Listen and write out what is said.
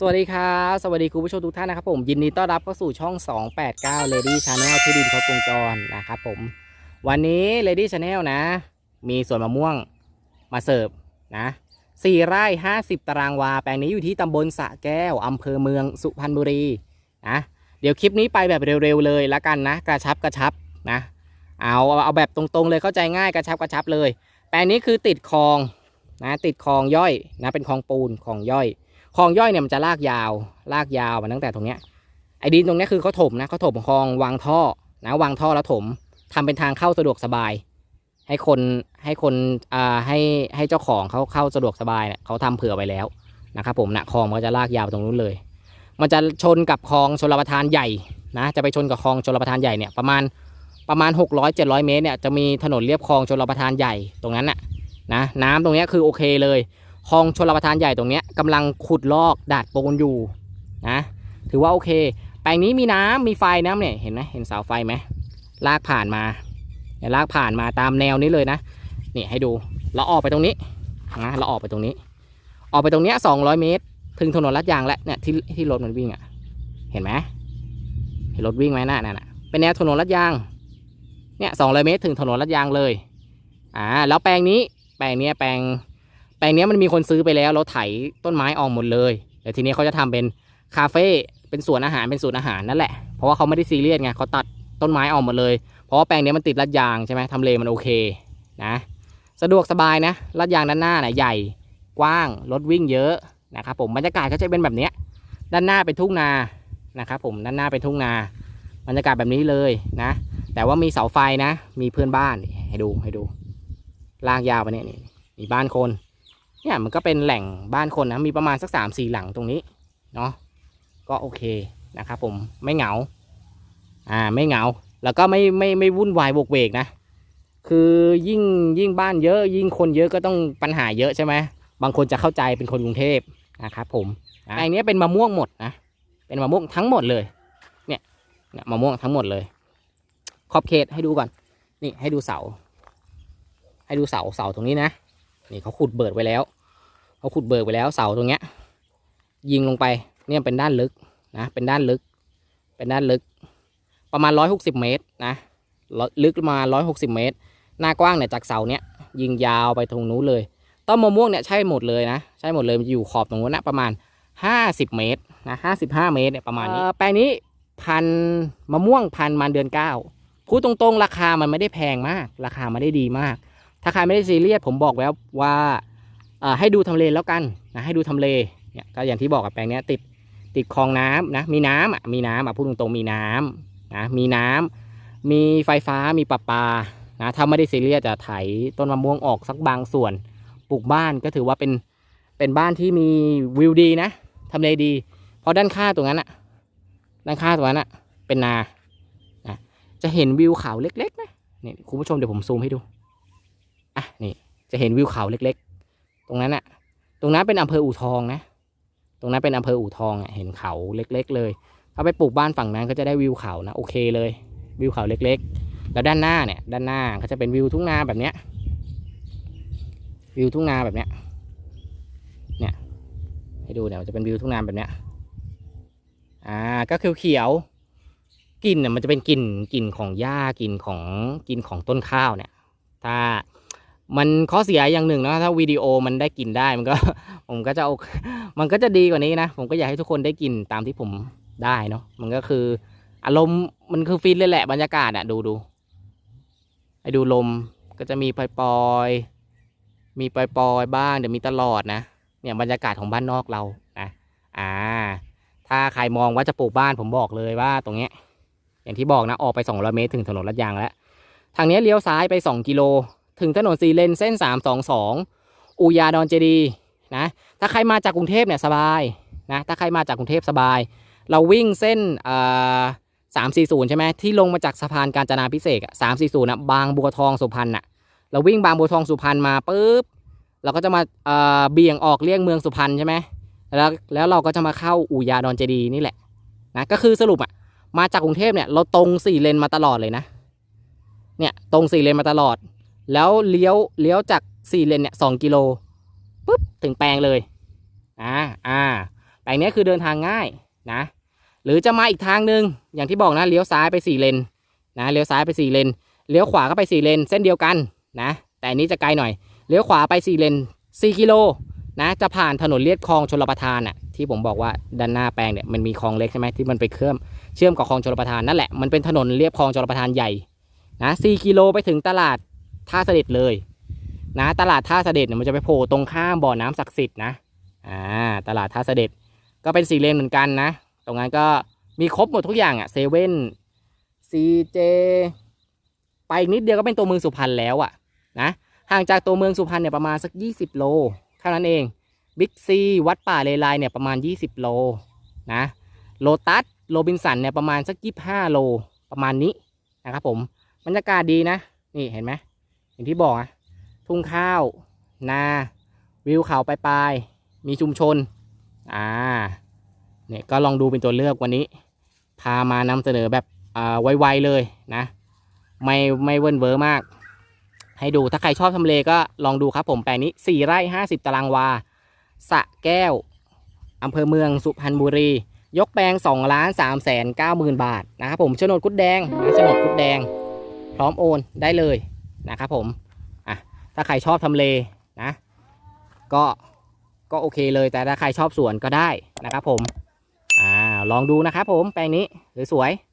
สวัสดีครับสวัสดีคุณผู้ชมทุกท่านนะครับผมยินดีต้อนรับเข้าสู่ช่อง 289 Lady Channel ที่ดินครบวงจรนะครับผม วันนี้ Lady Channel นะ มีสวนมะม่วงมาเสิร์ฟนะ4ไร่50ตารางวา แปลงนี้อยู่ที่ตำบลสะแก้วอำเภอเมืองสุพรรณบุรีนะเดี๋ยวคลิปนี้ไปแบบเร็วๆเลยละกันนะ กระชับกระชับนะเอาเอาแบบตรงๆเลยเข้าใจง่ายกระชับกระชับเลย แปลงนี้คือติดคลองนะติดคลองย่อยนะเป็นคลองปูนคลองย่อย คลองย่อยเนี่ยมันจะลากยาว ลากยาวมาตั้งแต่ตรงเนี้ยไอ้ดินตรงเนี้ยคือเขาถมนะเขาถมคลองวางท่อนะวางท่อแล้วถมทำเป็นทางเข้าสะดวกสบาย ให้คนให้คนอ่าให้ให้เจ้าของเขาเข้าสะดวกสบายเนี่ยเขาทำเผื่อไว้แล้วนะครับผมนะคลองมันก็จะลากยาวไปตรงนู้นเลย มันจะชนกับคลองชลประทานใหญ่นะจะไปชนกับคลองชลประทานใหญ่เนี่ยประมาณประมาณ 600 700 เมตรเนี่ยจะมีถนนเลียบคลองชลประทานใหญ่ตรงนั้นน่ะนะน้ำตรงเนี้ยคือโอเคเลย คลองชลประทานใหญ่ตรงนี้กำลังขุดลอกดาดปูนอยู่นะถือว่าโอเค แปลงนี้มีน้ำมีไฟน้ำเนี่ยเห็นไหมเห็นเสาไฟไหมลากผ่านมาเนี่ยลากผ่านมาตามแนวนี้เลยนะนี่ให้ดูเราออกไปตรงนี้นะเราออกไปตรงนี้ ออกไปตรงเนี้ย200เมตร ถึงถนนลาดยางแล้วเนี่ยที่ที่รถมันวิ่งอะ เห็นไหมเห็นรถวิ่งไหมน่ะนั่นน่ะเป็นแนวถนนลาดยางเนี่ย200เมตร ถึงถนนลาดยางเลยอ่าแล้วแปลงนี้แปลงเนี้ยแปลง แปลงนี้มันมีคนซื้อไปแล้วเราไถต้นไม้ออกหมดเลยแต่ทีนี้เขาจะทำเป็นคาเฟ่เป็นสวนอาหารเป็นสวนอาหารนั่นแหละเพราะว่าเขาไม่ได้ซีเรียสไงเขาตัดต้นไม้ออกหมดเลย เพราะว่าแปลงนี้มันติดลาดยางใช่ไหมทำเลมันโอเคนะสะดวกสบายนะลาดยางด้านหน้าเนี่ยใหญ่กว้างรถวิ่งเยอะนะครับผมบรรยากาศก็จะเป็นแบบนี้ด้านหน้าเป็นทุ่งนานะครับผมด้านหน้าเป็นทุ่งนาบรรยากาศแบบนี้เลยนะ แต่ว่ามีเสาไฟนะ มีเพื่อนบ้านให้ดูให้ดูลากยาวไปเนี่ยนี่มีบ้านคน เนี่ยมันก็เป็นแหล่งบ้านคนนะมีประมาณสักสามสี่หลังตรงนี้เนาะก็โอเคนะครับผมไม่เหงาอ่าไม่เหงา แล้วก็ไม่ไม่ไม่วุ่นวายบกเวกนะ คือยิ่งยิ่งบ้านเยอะยิ่งคนเยอะก็ต้องปัญหาเยอะใช่ไหมบางคนจะเข้าใจเป็นคนกรุงเทพนะครับผมนะอันนี้เป็นมะม่วงหมดนะเป็นมะม่วงทั้งหมดเลยเนี่ยเนี่ยมะม่วงทั้งหมดเลยขอบเขตให้ดูก่อน นี่ให้ดูเสา ให้ดูเสาเสาตรงนี้นะ นี่เขาขุดเบิดไว้แล้วเขาขุดเบิดไว้แล้วเสาตรงเนี้ย ยิงลงไปเนี่ยเป็นด้านลึกนะเป็นด้านลึก เป็นด้านลึก ประมาณร้อยหกสิบเมตรนะลึกมาร้อยหกสิบเมตร หน้ากว้างเนี่ยจากเสาเนี้ยยิงยาวไปตรงนู้นเลยต้นมะม่วงเนี่ยใช่หมดเลยนะใช่หมดเลยมันอยู่ขอบตรงนู้นนะประมาณห้าสิบเมตรนะห้าสิบห้าเมตรเนี่ยประมาณนี้แปลงนี้พันมะม่วงพันมันเดือนเก้าพูดตรงๆ ราคามันไม่ได้แพงมาก ราคาไม่ได้ดีมาก ถ้าใครไม่ได้ซีเรียสผมบอกแล้วว่าให้ดูทำเลแล้วกันนะให้ดูทำเลเนี่ยก็อย่างที่บอกกับแปลงนี้ติดติดคลองน้ำนะมีน้ำอะมีน้ำอะพูดตรงๆมีน้ำนะมีน้ำมีไฟฟ้ามีประปานะถ้าไม่ได้ซีเรียสจะไถต้นมะม่วงออกสักบางส่วนปลูกบ้านก็ถือว่าเป็นเป็นบ้านที่มีวิวดีนะทำเลดี เพราะด้านข้างตรงนั้นอะด้านข้างตรงนั้นอะเป็นนานะจะเห็นวิวเขาเล็กๆนะนี่คุณผู้ชมเดี๋ยวผมซูมให้ดู อะนี่จะเห็นวิวเขาเล็กๆ ตรงนั้นอะตรงนั้นเป็นอำเภออู่ทองนะ ตรงนั้นเป็นอำเภออู่ทองอะเห็นเขาเล็ก ๆ เลยถ้าไปปลูกบ้านฝั่งนั้นก็จะได้วิวเขานะโอเคเลย วิวเขาเล็กๆ แล้วด้านหน้าเนี่ยด้านหน้าก็จะเป็นวิวทุ่งนาแบบเนี้ยวิวทุ่งนาแบบเนี้ยเนี่ยให้ดูเนี่ยจะเป็นวิวทุ่งนาแบบเนี้ยอ่าก็เขียวๆกลิ่นเนี่ยมันจะเป็นกลิ่นกลิ่นของหญ้ากลิ่นของกลิ่นของต้นข้าวเนี่ย ถ้า มันข้อเสียอย่างหนึ่งนะถ้าวิดีโอมันได้กลิ่นได้มันก็ ผมก็จะโอเคมันก็จะดีกว่านี้นะ ผมก็อยากให้ทุกคนได้กลิ่นตามที่ผมได้เนาะมันก็คือ อารมณ์มันคือฟินเลยแหละบรรยากาศอะดูดูให้ดูลมก็จะมีปล่อยๆมีปล่อยๆบ้างเดี๋ยวมีตลอดนะเนี่ยบรรยากาศของบ้านนอกเรานะอ่า ถ้าใครมองว่าจะปลูกบ้านผมบอกเลยว่าตรงเนี้ย อย่างที่บอกนะออกไป200เมตรถึงถนนลาดยางแล้วทางนี้เลี้ยวซ้ายไป2กิโล ถึงถนนสีเลนเส้น 322 อูยาดอนเจดีนะถ้าใครมาจากกรุงเทพเนี่ยสบายนะถ้าใครมาจากกรุงเทพสบาย เราวิ่งเส้นเอ่อ340ใช่ไหมที่ลงมาจากสะพานกาญจนาพิเศษสามสี่ศูนย์นะบางบัวทองสุพรรณอะเราวิ่งบางบัวทองสุพรรณมาปุ๊บเราก็จะมาเอ่อเบี่ยงออกเลี่ยงเมืองสุพรรณใช่ไหมแล้วแล้วเราก็จะมาเข้าอูยาดอนเจดีนี่แหละนะก็คือสรุปอะมาจากกรุงเทพเนี่ยเราตรงสี่เลนมาตลอดเลยนะเนี่ยตรงสี่เลนมาตลอด แล้วเลี้ยวเลี้ยวจากสี่เลนเนี่ยสองกิโลปุ๊บถึงแปลงเลยอ่าอ่าแปลงนี้คือเดินทางง่ายนะหรือจะมาอีกทางหนึ่งอย่างที่บอกนะเลี้ยวซ้ายไปสี่เลนนะเลี้ยวซ้ายไปสี่เลนเลี้ยวขวาก็ไปสี่เลนเส้นเดียวกันนะแต่อันนี้จะไกลหน่อยเลี้ยวขวาไปสี่เลนสี่กิโลนะจะผ่านถนนเลียดคลองชลประทานอะที่ผมบอกว่าด้านหน้าแปลงเนี่ยมันมีคลองเล็กใช่ไหมที่มันไปเชื่อมเชื่อมกับคลองชลประทานนั่นแหละมันเป็นถนนเลียบคลองชลประทานใหญ่นะสี่กิโลไปถึงตลาด ท่าเสด็จเลย นะตลาดท่าเสด็จเนี่ยมันจะไปโผล่ตรงข้ามบ่อน้ำศักดิ์สิทธิ์นะอ่าตลาดท่าเสด็จก็เป็นสี่เลนเหมือนกันนะ ตรงนั้นก็มีครบหมดทุกอย่างอะ่ะเซเว่นซีเจไปอีกนิดเดียวก็เป็นตัวเมืองสุพรรณแล้วอะ่ะนะห่างจากตัวเมืองสุพรรณเนี่ยประมาณสัก 20 โลเท่านั้นเองบิ๊กซีวัดป่าเลไลเนี่ยประมาณ 20 โลนะโลตัสโรบินสันเนี่ยประมาณสัก 25 โลประมาณนี้นะครับผมบรรยากาศดีนะ นี่เห็นไหม อย่างที่บอกอะทุ่งข้าว นา วิวเขาปลายๆมีชุมชน อ่า เนี่ยก็ลองดูเป็นตัวเลือกวันนี้ พามานำเสนอแบบอ่าไวๆเลยนะ ไม่ไม่เวิ้นเวอร์มาก ให้ดูถ้าใครชอบทำเลก็ลองดูครับผมแปลงนี้ 4 ไร่ 50 ตารางวาสะแก้วอำเภอเมืองสุพรรณบุรี ยกแปลง2ล้าน3แสน9หมื่นบาทนะครับผมโฉนดกุดแดงนะโฉนดกุดแดง พร้อมโอนได้เลย นะครับผมอะถ้าใครชอบทำเลนะก็ก็โอเคเลยแต่ถ้าใครชอบสวนก็ได้นะครับผมอ่าลองดูนะครับผมแปลงนี้สวยๆ